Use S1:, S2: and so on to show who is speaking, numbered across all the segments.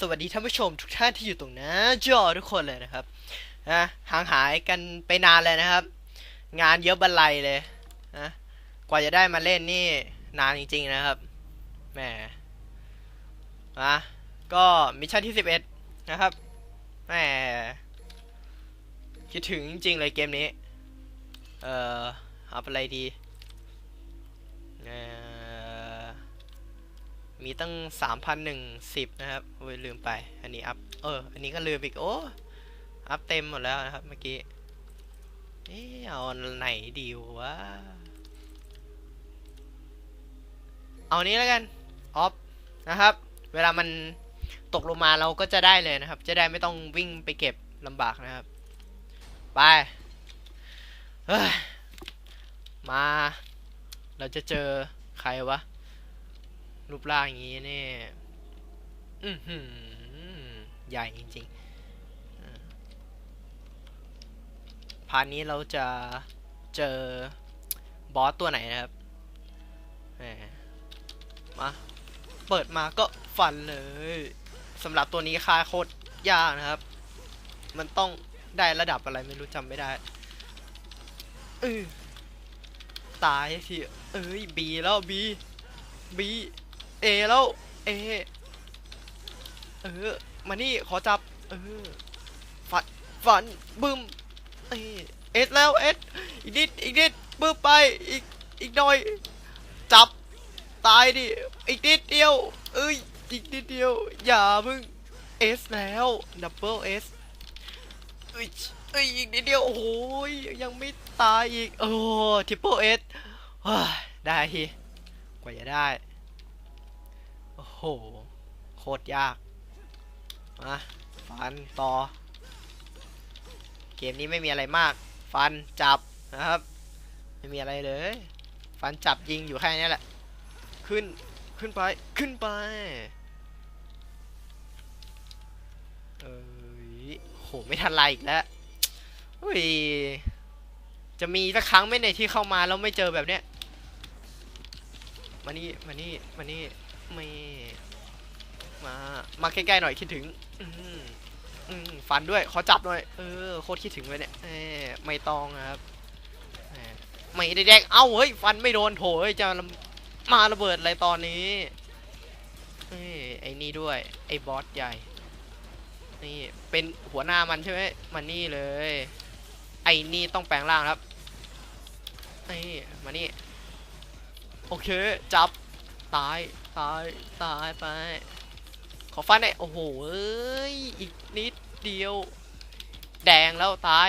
S1: สวัสดีท่านผู้ชมทุกท่านที่อยู่ตรงหน้าจอทุกคนเลยนะครับนะห่างหายกันไปนานเลยนะครับ งานเยอะบันไลเลยนะกว่าจะได้มาเล่นนี่นานจริงๆนะครับแหมนะก็มิชชั่นที่11นะครับแหมคิดถึงจริงๆเลยเกมนี้ เอ่อเอาเป็นอะไรดีเอ่อ มีตั้งสามพันหนึ่งสิบนะครับโอ้ยลืมไป อันนี้อัพ เออ อันนี้ก็ลืมอีก โอ้ อัพเต็มหมดแล้วนะครับเมื่อกี้ เอ๊ะเอาไหนดีวะ เอานี้แล้วกัน ออฟ นะครับ เวลามันตกลงมาเราก็จะได้เลยนะครับ จะได้ไม่ต้องวิ่งไปเก็บลำบากนะครับ ไป มา เราจะเจอใครวะ รูปร่างอย่างนี้นี่อือหือใหญ่จริงๆอ่าพาร์ทนี้เราจะเจอบอสตัวไหนนะครับมา เปิดมาก็ฟันเลยสำหรับตัวนี้คาโคตรยากนะครับ มันต้องได้ระดับอะไรไม่รู้จำไม่ได้เออตายทีเอ้ยบีแล้วบีบี เอแล้วเอเออมานี่ขอจับเออฟันฟันบึ้มเอเอสแล้วเอสอีกนิดอีกนิดบึ้มไปอีกอีกหน่อย จับตายดิอีกนิดเดียวเอ้ยอีกนิดเดียวอย่ามึงเอสแล้วดับเบิลเอสเอ้ยเอ้ยอีกนิดเดียวโอ้โหยังไม่ตายอีกโอ้ทริปเปิลเอสได้ทีกว่าจะได้ หโคตรยาก มาฟันต่อ เกมนี้ไม่มีอะไรมาก ฟันจับนะครับ ไม่มีอะไรเลย ฟันจับยิงอยู่แค่นี้แหละ ขึ้น ขึ้นไป ขึ้นไป เอ้ยโห ไม่ทันไรอีกแล้วเฮ้ย จะมีสักครั้งไหมเนี่ยที่เข้ามาแล้วไม่เจอแบบเนี้ย มานี่ มานี่ มานี่ ไม่มามาใกล้ๆหน่อยคิดถึงอืมอืมฟันด้วยขอจับหน่อยเออโคตรคิดถึงเลยเนี่ยเออไม่ต้องนะครับเออไม่ได้แดงเอ้าเฮ้ยฟันไม่โดนโถเฮ้ยจะมาระเบิดอะไรตอนนี้เอ้ยไอ้นี่ด้วย ไอ้บอสใหญ่ นี่เป็นหัวหน้ามันใช่ไหมมันนี่เลย ไอ้นี่ต้องแปลงร่างครับนี่มานี่โอเค จับตาย ตายตายไป ขอฟันหน่อยโอ้โหเอ้ยอีกนิดเดียว แดงแล้วตาย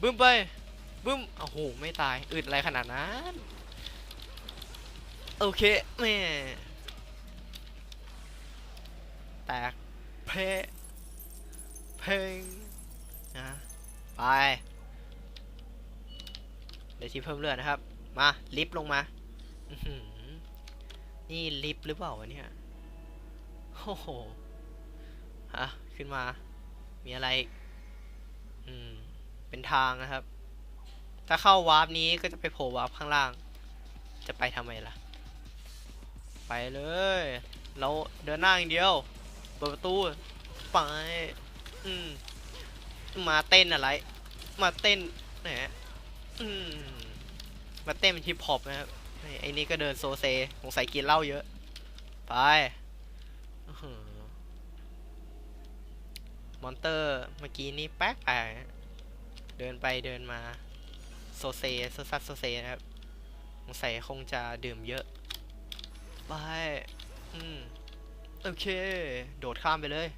S1: บึ้มไปบึ้มโอ้โหไม่ตายอึดอะไรขนาดนั้นโอเคแม่แตกเพเพงนะไปเดี๋ยวที่เพิ่มเลือดนะครับ มาลิฟต์ลงมา นี่ลิฟต์หรือเปล่าวะเนี่ยโอ้โหฮะขึ้นมา มีอะไร อืม เป็นทางนะครับ ถ้าเข้าวาร์ปนี้ก็จะไปโผล่วาร์ปข้างล่าง จะไปทำไมล่ะ ไปเลย เราเดินหน้าอย่างเดียว เปิดประตู ไป อืม มาเต้นอะไร มาเต้นแหนอืม มาเต้นเป็นฮิปฮอปนะครับ ไอ้ไอนี่ก็เดินโซเซสงสัยกินเหล้าเยอะ ไปมอนเตอร์เมื่อกี้นี้แป๊กแปลกเดินไปเดินมา โซเซโซซัสโซเซนะครับสงสัยคงจะดื่มเยอะ ไป อืม โอเค โดดข้ามไปเลย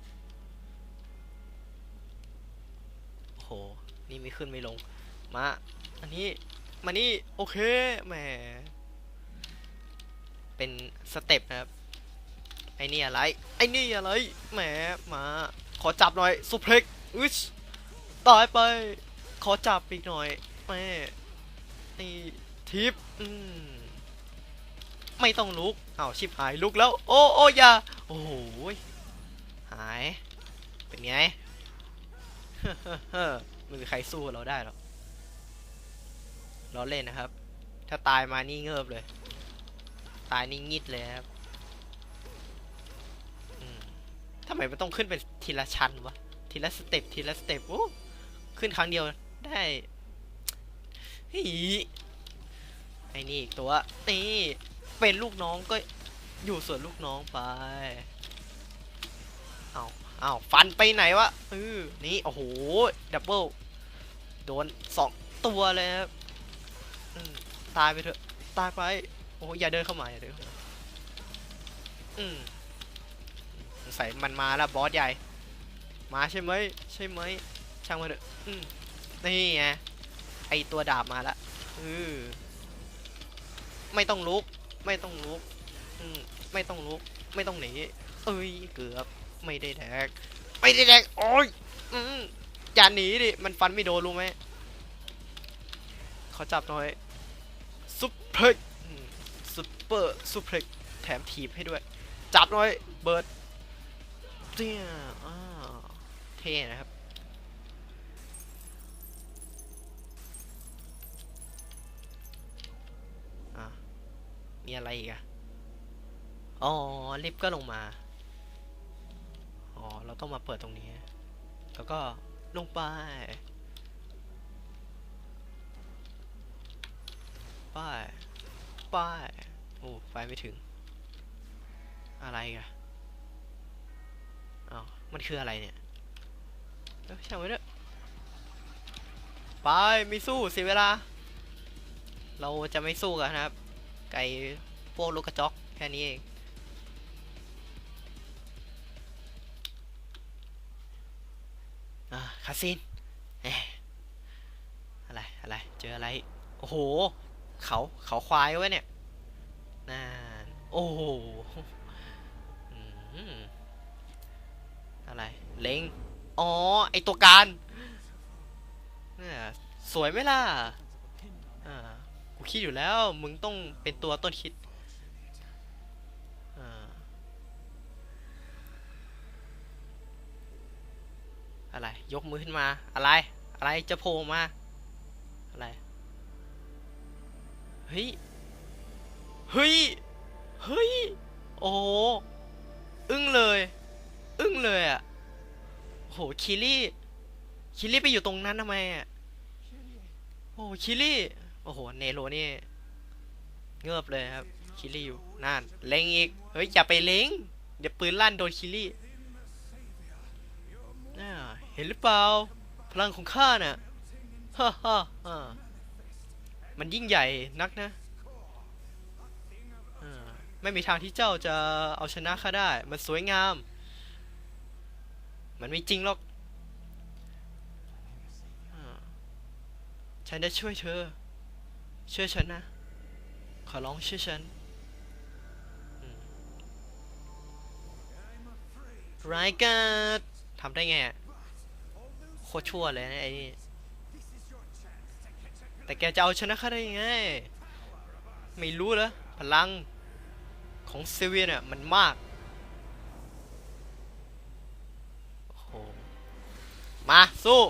S1: โอ้โห นี่ไม่ขึ้นไม่ลง มา อันนี้ มานี่ โอเค แหม เป็นสเต็ปนะครับไอ้นี่อะไรไอ้นี่อะไรแหมมาขอจับหน่อยสุเพล็กอึชตายไปขอจับอีกหน่อยแม่นี่ทิปอืมไม่ต้องลุกเอาชิบหายลุกแล้ว โอ้โอ้ยาโอ้โหหายเป็นไงไม่มีใครสู้เราได้หรอกล้อเล่นนะครับ ถ้าตายมานี่เงิบเลย ตายนี่งิดเลยครับไมมันต้องขึ้นเป็นทีละชั้นวะ ทีละสเต็ป ทีละสเต็ป โอ้ ขึ้นครั้งเดียวได้ฮีไอ้นี่อีกตัว นี่ เป็นลูกน้องก็อยู่ส่วนลูกน้องไป เอาเอาฟันไปไหนวะเออนี่ โอ้โห ดับเบิล โดนสองตัวเลยครับตายไปเถอะ ตายไป โอ้อย่าเดินเข้ามาอย่าเดินเข้ามาอืมสงสัยมันมาแล้วบอสใหญ่ มาใช่ไหมใช่ไหมช่างมันเถอะอืมนี่ไงไอตัวดาบมาละเออไม่ต้องลุก ไม่ต้องลุก อืมไม่ต้องลุก ไม่ต้องหนีเอ้ยเกือบไม่ได้แดกไม่ได้แดกโอ้ยอืมอย่าหนีดิมันฟันไม่โดนรู้ไหมเขาจับหน่อยซุปเปอร์ เปอร์ซุปเปอร์แถมถีบให้ด้วย จับหน่อยเบิร์ดเตี้ยอ่าเท่นะครับอะมีอะไรอีกอะอ๋อ ลิฟต์ก็ลงมา อ๋อ เราต้องมาเปิดตรงนี้ แล้วก็ลงไป ไป ไป โอ้ไฟไม่ถึง อะไรกันอ้าวมันคืออะไรเนี่ยเอ้ยช่างไว้เถอะไปไม่สู้เสียเวลา เราจะไม่สู้กันนะครับ ไก่พวกลูกกระจอกแค่นี้เองอคาซินอะไร อะไร เจออะไร โอ้โห เขา เขาควายไว้เนี่ย โอ้โหอะไร เล็ง อ๋อ ไอตัวการเนี่ยสวยไหมล่ะ อ่า กูคิดอยู่แล้ว มึงต้องเป็นตัวต้นคิด อ่า อะไร ยกมือขึ้นมา อะไร อะไร จะโผล่มา อะไร เฮ้ย เฮ้ย เฮ้ย โอ้อึ้งเลย อึ้งเลยอะโหคิลี่คิลี่ไปอยู่ตรงนั้นทำไมอะโอ้คิลี่โอ้โหเนโรนี่เงือบเลยครับคิลี่อยู่นั่นเล็งอีกเฮ้ยอย่าไปเล็งเดี๋ยวปืนลั่นโดนคิลี่อ่าเห็นหรือเปล่าพลังของข้าน่ะฮ่าฮ่าฮ่ามันยิ่งใหญ่นักนะ ไม่มีทางที่เจ้าจะเอาชนะข้าได้ มันสวยงาม มันไม่จริงหรอก ฉันจะช่วยเธอ เชื่อฉันนะ ขอร้องเชื่อฉันอืมรายการทำได้ไงโคตรชั่วเลยนะไอ้นี่ แต่แกจะเอาชนะข้าได้ยังไง ไม่รู้เหรอ พลัง ของเซเวียเนี่ยมันมาก โอ้โห มาสู้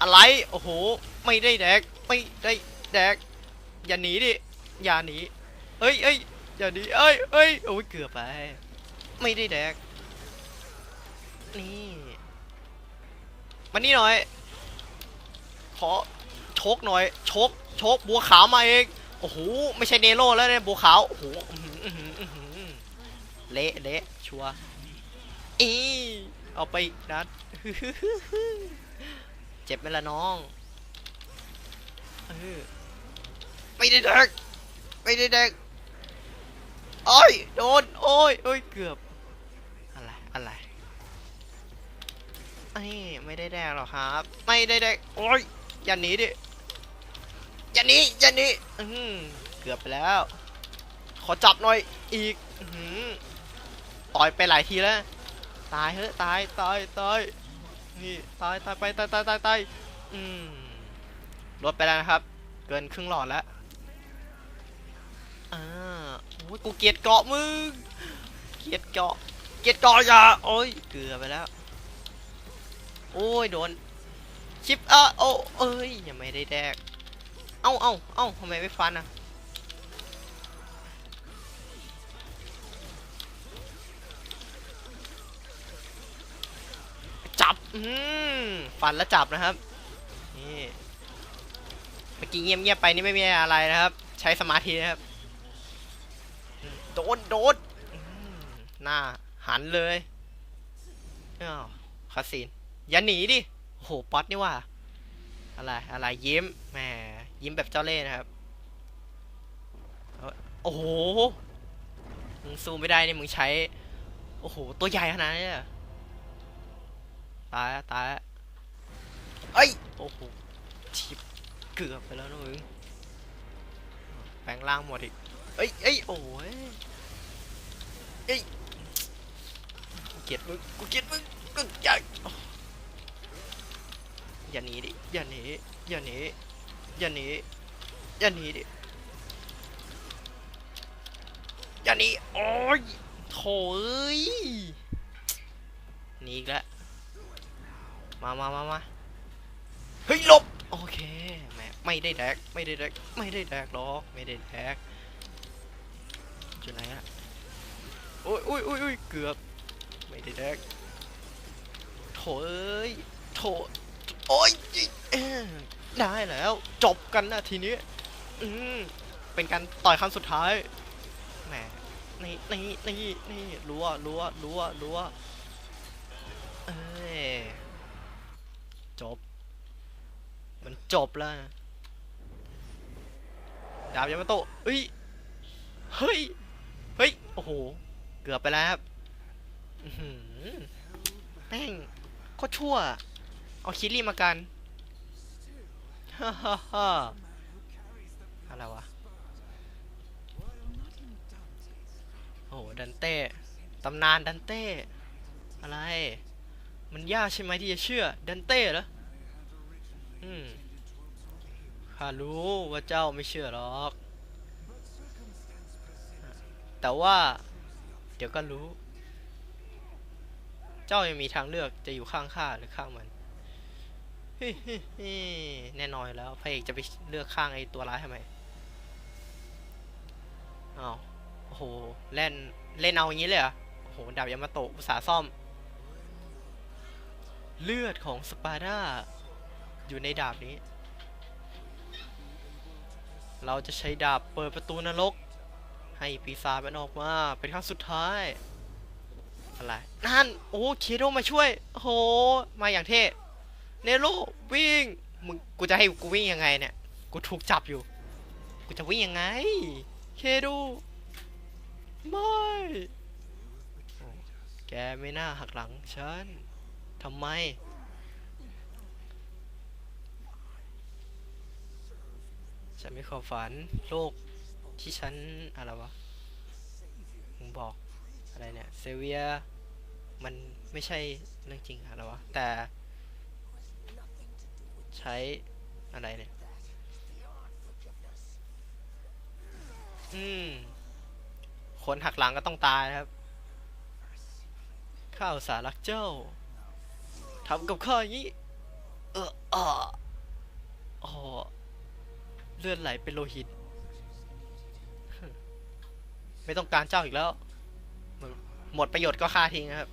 S1: อะไร โอ้โห ไม่ได้แดก ไม่ได้แดก อย่าหนีดิ อย่าหนี เอ้ยเอ้ยอย่าหนีเอ้ยเอ้ยโอ้ยเกือบไป ไม่ได้แดก นี่มานี่หน่อย ขอโชกหน่อยโชกโชก บัวขาวมาเอง โอ้โห ไม่ใช่เนโร่แล้วเนี่ย บัวขาว โอ้โห เละเละชัวอีเอาไปนัดเจ็บไหมล่ะน้องไม่ได้แดกไม่ได้แดกโอ้ยโดนโอ้ยโอ้ยเกือบ อะไร อะไรไอ้ไม่ได้แดกหรอกครับ ไม่ได้แดกโอ้ยอย่าหนีดิอย่าหนีอย่าหนีอื้อหือเกือบไปแล้ว ขอจับหน่อยอีกต่อยไปหลายทีแล้ว ตายเฮ้ยตายตายตายนี่ตายตายไปตายตายตายตายอืมลดไปแล้วนะครับ เกินครึ่งหลอดแล้วอ่าโอ้ยกูเกียดเกาะมึงเกียดเกาะเกียดเกาะอย่าโอ้ยเกือบไปแล้วโอ้ยโดนชิปเออโอ้เอ้ยยังไม่ได้แดกเอ้าเอ้าเอ้าทำไมไม่ฟันอะ ฟันแล้วจับนะครับ นี่เมื่อกี้เงียบๆไปนี่ไม่มีอะไรนะครับ ใช้สมาธินะครับ โดนโดนหน้าหันเลยอ้าวคาสินอย่าหนีดิโอ้โหป๊อตนี่ว่า อะไรอะไรยิ้มแหมยิ้มแบบเจ้าเล่ห์นะครับ โอ้โห มึงซูมไม่ได้นี่มึงใช้ โอ้โห ตัวใหญ่ขนาดนี้เลย ตายแล้วตายแล้วเอ้ย โอ้โหชิบเกือบไปแล้วนะมึงแปลงร่างหมดอีกเอ้ยเอ้ยโอ้ยเอ้ยกูเกลียดมึงกูเกลียดมึงกูอยากอย่าหนีดิอย่าหนีอย่าหนีอย่าหนีอย่าหนีดิอย่าหนีโอ้ยโถเอ้ยหนีอีกแล้ว มามามามาเฮ้ยหลบโอเคแหมไม่ได้แดกไม่ได้แดกไม่ได้แดกหรอกไม่ได้แดกจุดไหนอะโอ้ยโอ้ยโอ้ยโอ้ยเกือบไม่ได้แดกโถเอ้ยโถโอ้ยเอ้ยได้แล้ว จบกันนะทีนี้อืมเป็นการต่อยครั้งสุดท้ายแหมนี่นี่นี่นี่รัวรัวรัวรัวเอ้ย จบ มันจบแล้ว ดาบยามาโตะเฮ้ย เฮ้ย เฮ้ย โอ้โห เกือบไปแล้วครับแม่งโคตรชั่ว เอาคิริมากัน ฮ่าฮ่าฮ่าอะไรวะ โอ้โห ดันเต้ ตำนานดันเต้ อะไร มันยากใช่ไหมที่จะเชื่อ ดันเต้เหรอ อืมข้ารู้ว่าเจ้าไม่เชื่อหรอก แต่ว่า เดี๋ยวก็รู้ เจ้ายังมีทางเลือกจะอยู่ข้างข้าหรือข้างมันแน่นอนแล้วพระเอกจะไปเลือกข้างไอ้ตัวร้ายทำไมอ้าวโอ้โหเล่นเล่นเอาอย่างนี้เลยเหรอโอ้โหดาบยามาโตะอุตสาซ่อม เลือดของสปาร์ดา อยู่ในดาบนี้ เราจะใช้ดาบเปิดประตูนรก ให้ปีศาจมันออกมา เป็นครั้งสุดท้าย อะไร นั่น โอ้เคโดมาช่วย โอ้โห มาอย่างเท่ เนโรวิ่ง มึง กูจะให้กูวิ่งยังไงเนี่ย กูถูกจับอยู่ กูจะวิ่งยังไง เคโดไม่แกไม่น่าหักหลังฉันทำไม ฉันมีความฝันโลกที่ฉันอะไรวะมึงบอกอะไรเนี่ยเซเวียมันไม่ใช่เรื่องจริงอะไรวะ แต่ ใช้อะไรเนี่ย อืม คนหักหลังก็ต้องตายครับ ข้าอุตสารักเจ้าทำกับข้าอย่างนี้ เอออ่ออ๋อ เลือดไหลเป็นโลหิต ไม่ต้องการเจ้าอีกแล้ว หมดประโยชน์ก็ฆ่าทิ้งครับ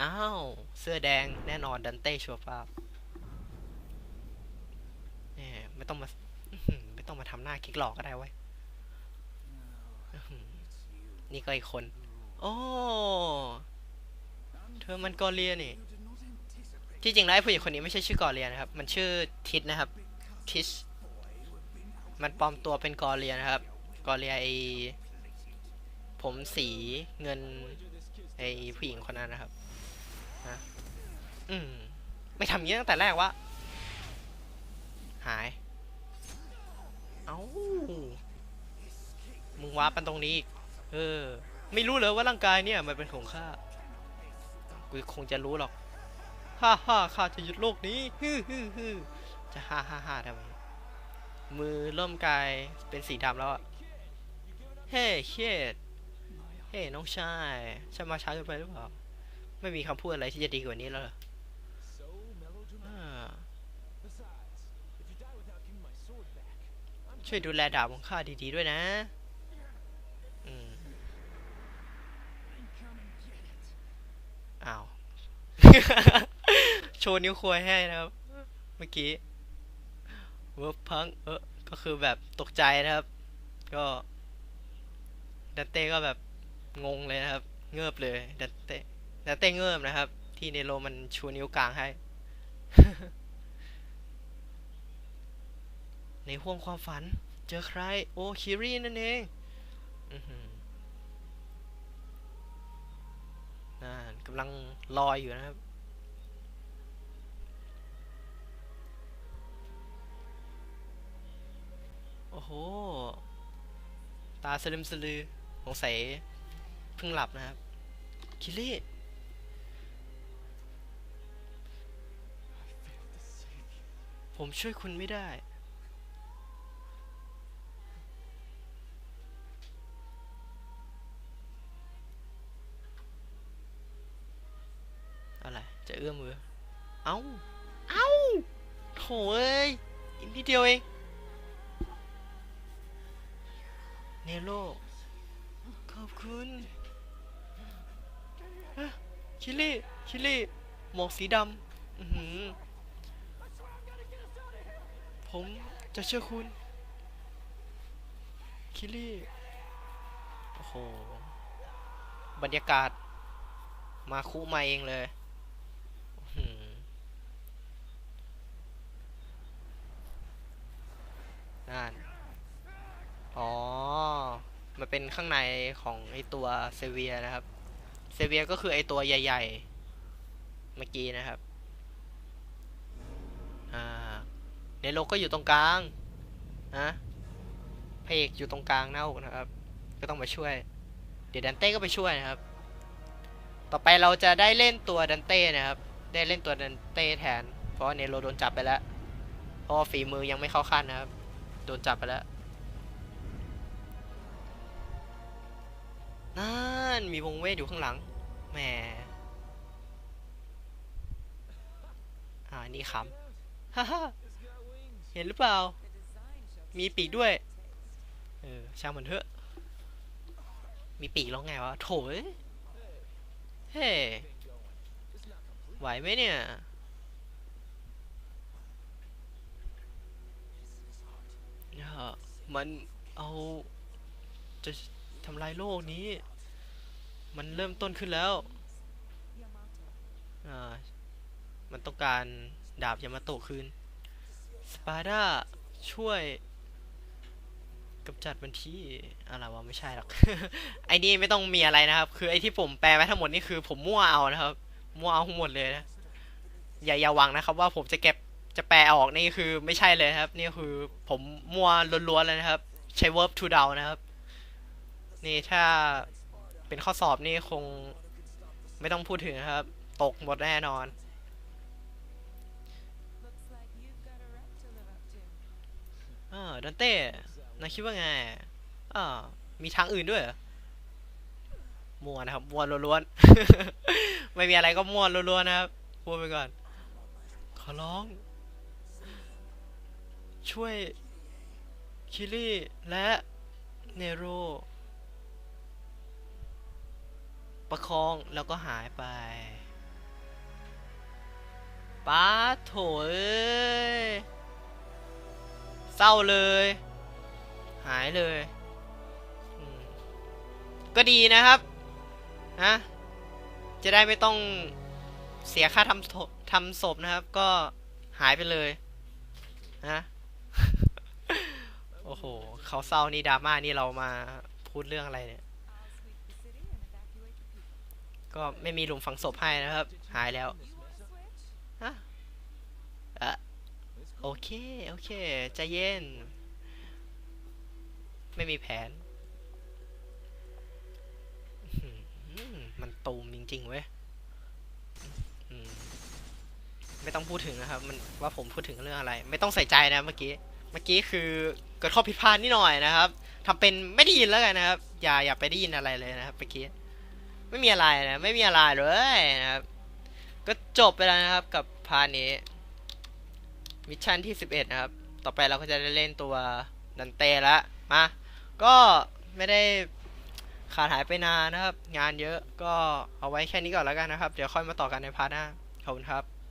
S1: อ้าว เสื้อแดงแน่นอนดันเต้ชัวร์ป้าบแหมไม่ต้องมาไม่ต้องมาทำหน้าคิกหลอกก็ได้ไว้นี่ก็อีกคน โอ้เธอมันกอเลียนี่ ที่จริงแล้วไอ้ผู้หญิงคนนี้ไม่ใช่ชื่อกอเลียนะครับ มันชื่อทิศนะครับ ทิชมันปลอมตัวเป็นกอเลียนะครับ กอเลียไอผมสีเงินไอผู้หญิงคนนั้นนะครับนะอืมไม่ทำงี้ตั้งแต่แรกวะหาย เอ้ามึงว้าปันตรงนี้อีกเออ ไม่รู้เลยว่าร่างกายเนี่ย มันเป็นของข้ากูคงจะรู้หรอก ฮ่าฮ่าข้าจะหยุดโลกนี้ฮึฮึฮึ จะฮ่าฮ่าฮ่าทำไม มือร่มกายเป็นสีดำแล้วอะเฮ้เคดเฮ้ น้องชายฉันมาช้าเกินไปหรือเปล่า ไม่มีคำพูดอะไรที่จะดีกว่านี้แล้วเหรอช่วยดูแลดาบของข้าดีๆด้วยนะ อืมอ้าว โชว์นิ้วควยให้นะครับ เมื่อกี้ เวิร์บพังเออก็คือแบบตกใจนะครับ ก็ดันเต้ก็แบบงงเลยนะครับ เงือบเลยดันเต้ดันเต้เงือบนะครับ ที่เนโรมันชูนิ้วกลางให้ ในห้วงความฝัน เจอใคร โอ้คิรินั่นเองอนั่นกำลังลอยอยู่นะครับ โอ้โห ตาสลึมสลือสงสัยเพิ่งหลับนะครับ คิริผมช่วยคุณไม่ได้ อะไร จะเอื้อมมือ เอ้า เอ้าโถเอ้ยอีกนิดเดียวเอง เนโรขอบคุณฮะคิริคิริหมวกสีดำอื้อหือผมจะเชื่อคุณ คิริโอ้โห บรรยากาศ มาคุมาเองเลยอื้อหือนั่น อ๋อ มันเป็นข้างในของไอตัวเซเวียนะครับ เซเวียก็คือไอตัวใหญ่ ๆ เมื่อกี้นะครับ อ่าเนโรก็อยู่ตรงกลางนะพระเอกอยู่ตรงกลางหน้าอกนะครับ ก็ต้องมาช่วย เดี๋ยวดันเต้ก็ไปช่วยนะครับ ต่อไปเราจะได้เล่นตัวดันเต้นะครับ ได้เล่นตัวดันเต้แทน เพราะว่าเนโรโดนจับไปแล้ว เพราะฝีมือยังไม่เข้าขั้นนะครับ โดนจับไปแล้ว นั่นมีวงเวทอยู่ข้างหลังแหมอ่านี่ขำฮ่าเห็นหรือเปล่า มีปีกด้วย เออช่างมันเถอะ มีปีกแล้วไงวะ โถเอ้ยเฮ้ไหวไหมเนี่ยเนี่ยมันเอาจะ ทำลายโลกนี้ มันเริ่มต้นขึ้นแล้วอ่ามันต้องการดาบยามาโตะคืน สปาร์ดาช่วยกำจัดมันที่อะไรวะไม่ใช่หรอก ไอ้นี่ไม่ต้องมีอะไรนะครับ คือไอ้ที่ผมแปลไว้ทั้งหมดนี่คือผมมั่วเอานะครับ มั่วเอาทั้งหมดเลยนะ อย่าอย่าหวังนะครับ ว่าผมจะเก็บจะแปลออกนี่คือไม่ใช่เลยครับ นี่คือผมมั่วล้วนๆเลยนะครับ ใช้ verb to down นะครับ นี่ถ้าเป็นข้อสอบนี่คงไม่ต้องพูดถึงครับ ตกหมดแน่นอน
S2: Looks like you've got a rep to live up to.
S1: อ่าดันเต้นายคิดว่าไงอ่ามีทางอื่นด้วยมัวนะครับมัวล้วนๆ ไม่มีอะไรก็มัวล้วนๆนะครับพูดไปก่อน ขอร้อง ช่วย คิริและเนโร ประคองแล้วก็หายไปป้าโถเอ้ยเศร้าเลย หายเลย ก็ดีนะครับนะจะได้ไม่ต้องเสียค่าทำทำศพนะครับ ก็หายไปเลยนะโอ้โห เขาเศร้านี่ดราม่านี่เรามาพูดเรื่องอะไรเนี่ย ก็ไม่มีหลุมฝังศพให้นะครับ หายแล้วฮะอะโอเค โอเคใจเย็น ไม่มีแผน มันตูมจริง ๆ เว้ยไม่ต้องพูดถึงนะครับ มันว่าผมพูดถึงเรื่องอะไร ไม่ต้องใส่ใจนะเมื่อกี้ เมื่อกี้คือเกิดข้อผิดพลาดนิดหน่อยนะครับทำเป็นไม่ได้ยินแล้วกันนะครับ อย่าอย่าไปได้ยินอะไรเลยนะครับเมื่อกี้ ไม่มีอะไรนะไม่มีอะไรเลยนะครับก็จบไปแล้วนะครับกับพาร์ทนี้มิชชั่นที่ 11 นะครับ ต่อไปเราก็จะได้เล่นตัวดันเต้ละมาก็ไม่ได้ขาดหายไปนานนะครับ งานเยอะก็เอาไว้แค่นี้ก่อนแล้วกันนะครับ เดี๋ยวค่อยมาต่อกันในพาร์ทหน้าขอบคุณครับ